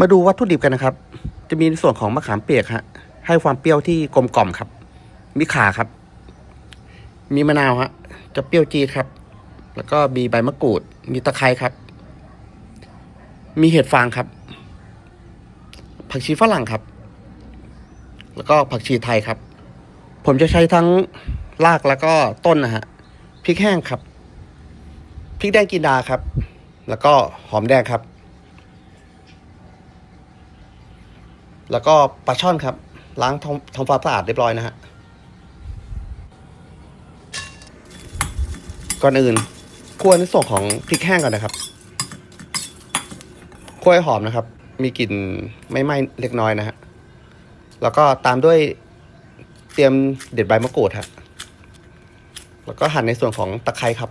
มาดูวัตถุดิบกันนะครับ จะมีในส่วนของมะขามเปียกฮะ ให้ความเปรี้ยวที่กลมกล่อมครับ มีข่าครับ มีมะนาวฮะ จะเปรี้ยวจี๊ดครับ แล้วก็มีใบมะกรูด มีตะไคร้ครับ มีเห็ดฟางครับ ผักชีฝรั่งครับ แล้วก็ผักชีไทยครับ ผมจะใช้ทั้งรากแล้วก็ต้นนะฮะ พริกแห้งครับ พริกแดงกินดาครับ แล้วก็หอมแดงครับ แล้วก็ปลาช่อนครับ ล้างทำทำความสะอาดเรียบร้อยนะฮะก่อนอื่นคั่วในส่วนของพริกแห้งก่อนนะครับคั่วให้หอมนะครับ มีกลิ่นไม่ไหม้เล็กน้อยนะฮะแล้วก็ตามด้วยเตรียมเด็ดใบมะกรูดฮะแล้วก็หั่นในส่วนของตะไคร้ครับ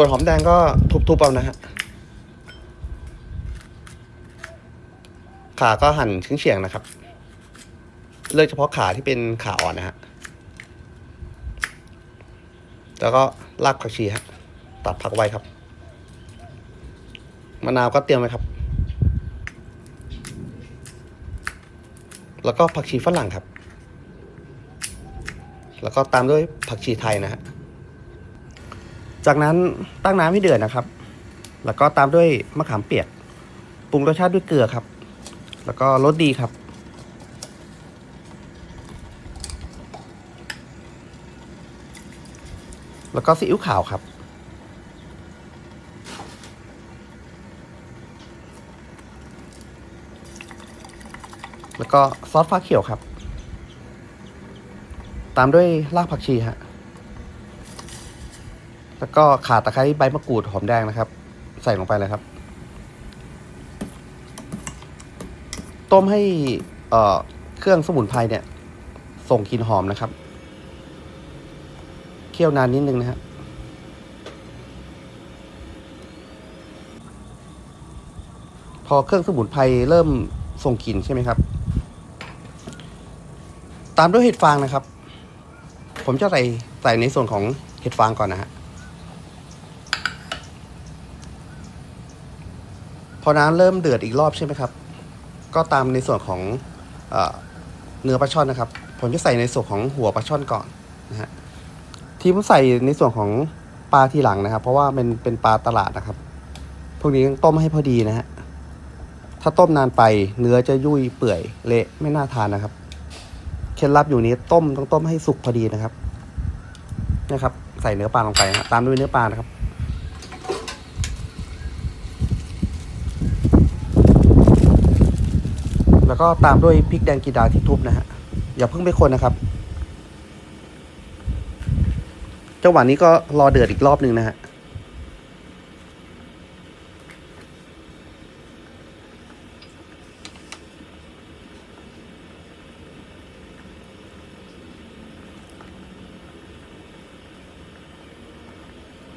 ส่วนหอมแดงก็ทุบๆเอานะฮะ ขาก็หั่นชิ้นเฉียงๆนะครับ เลือกเฉพาะขาที่เป็นขาอ่อนนะฮะ แล้วก็รากผักชีฮะ ตัดผักไว้ครับ มะนาวก็เตรียมไว้ครับ แล้วก็ผักชีฝรั่งครับ แล้วก็ตามด้วยผักชีไทยนะฮะ จากนั้นตั้งน้ำให้เดือดนะครับ แล้วก็ตามด้วยมะขามเปียก ปรุงรสชาติด้วยเกลือครับ แล้วก็รสดีครับ แล้วก็ซีอิ๊วขาวครับ แล้วก็ซอสฟ้าเขียวครับ ตามด้วยรากผักชีฮะ แล้วก็ข่าตะไคร้ใบมะกรูดหอมแดงนะครับ ใส่ลงไปเลยครับ ต้มให้เอ่อเครื่องสมุนไพรเนี่ย ส่งกลิ่นหอมนะครับ เคี่ยวนานนิดนึงนะฮะพอเครื่องสมุนไพรเริ่มส่งกลิ่นใช่ไหมครับ ตามด้วยเห็ดฟางนะครับ ผมจะใส่ใส่ในส่วนของเห็ดฟางก่อนนะฮะ พอน้ำเริ่มเดือดอีกรอบใช่ไหมครับ ก็ตามในส่วนของเอเนื้อปลาช่อนนะครับ ผมจะใส่ในส่วนของหัวปลาช่อนก่อนนะฮะที่ผมใส่ในส่วนของปลาทีหลังนะครับ เพราะว่ามันเป็นปลาตลาดนะครับ พวกนี้ต้องต้มให้พอดีนะฮะถ้าต้มนานไปเนื้อจะยุ่ยเปื่อยเละไม่น่าทานนะครับเคล็ดลับอยู่นี้ต้มต้องต้มให้สุกพอดีนะครับนะครับ ใส่เนื้อปลาลงไปนะตามด้วยเนื้อปลานะครับ แล้วก็ตามด้วยพริกแดงกีดาที่ทุบนะฮะ อย่าเพิ่งไปคนนะครับ จังหวะนี้ก็รอเดือดอีกรอบหนึ่งนะฮะ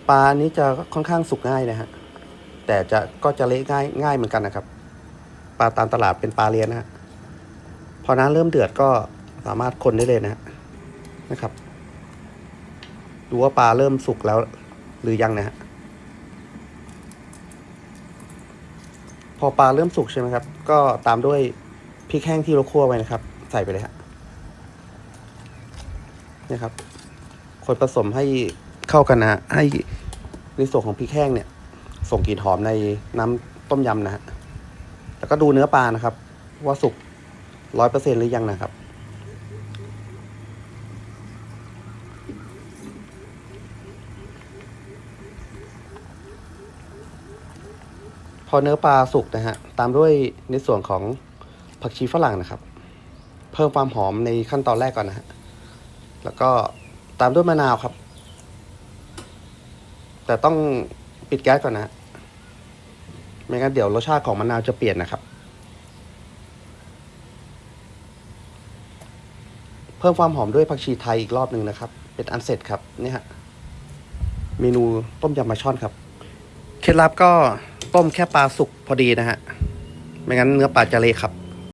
ปลานี้จะค่อนข้างสุกง่ายนะฮะ แต่จะก็จะเละง่ายง่ายเหมือนกันนะครับ ปลาตามตลาดเป็นปลาเลี้ยงนะฮะพอน้ำเริ่มเดือดก็สามารถคนได้เลยนะนะครับ ดูว่าปลาเริ่มสุกแล้ว หรือยังนะฮะพอปลาเริ่มสุกใช่ไหมครับ ก็ตามด้วยพริกแห้งที่เราคั่วไว้นะครับ ใส่ไปเลยฮะนี่ครับคนผสมให้เข้ากันนะฮะให้ในส่วนของพริกแห้งเนี่ย ส่งกลิ่นหอมในน้ำต้มยำนะฮะ แล้วก็ดูเนื้อปลานะครับ ว่าสุกร้อยเปอร์เซ็นหรือยังนะครับ พอเนื้อปลาสุกนะฮะ ตามด้วยในส่วนของผักชีฝรั่งนะครับ เพิ่มความหอมในขั้นตอนแรกก่อนนะฮะ แล้วก็ตามด้วยมะนาวครับ แต่ต้องปิดแก๊สก่อนนะฮะ ไม่งั้นเดี๋ยวรสชาติของมะนาวจะเปลี่ยนนะครับ เพิ่มความหอมด้วยผักชีไทยอีกรอบหนึ่งนะครับ เป็นอันเสร็จครับนี่ฮะเมนูต้มยำปลาช่อนครับ เคล็ดลับก็ต้มแค่ปลาสุกพอดีนะฮะ ไม่งั้นเนื้อปลาจะเละครับ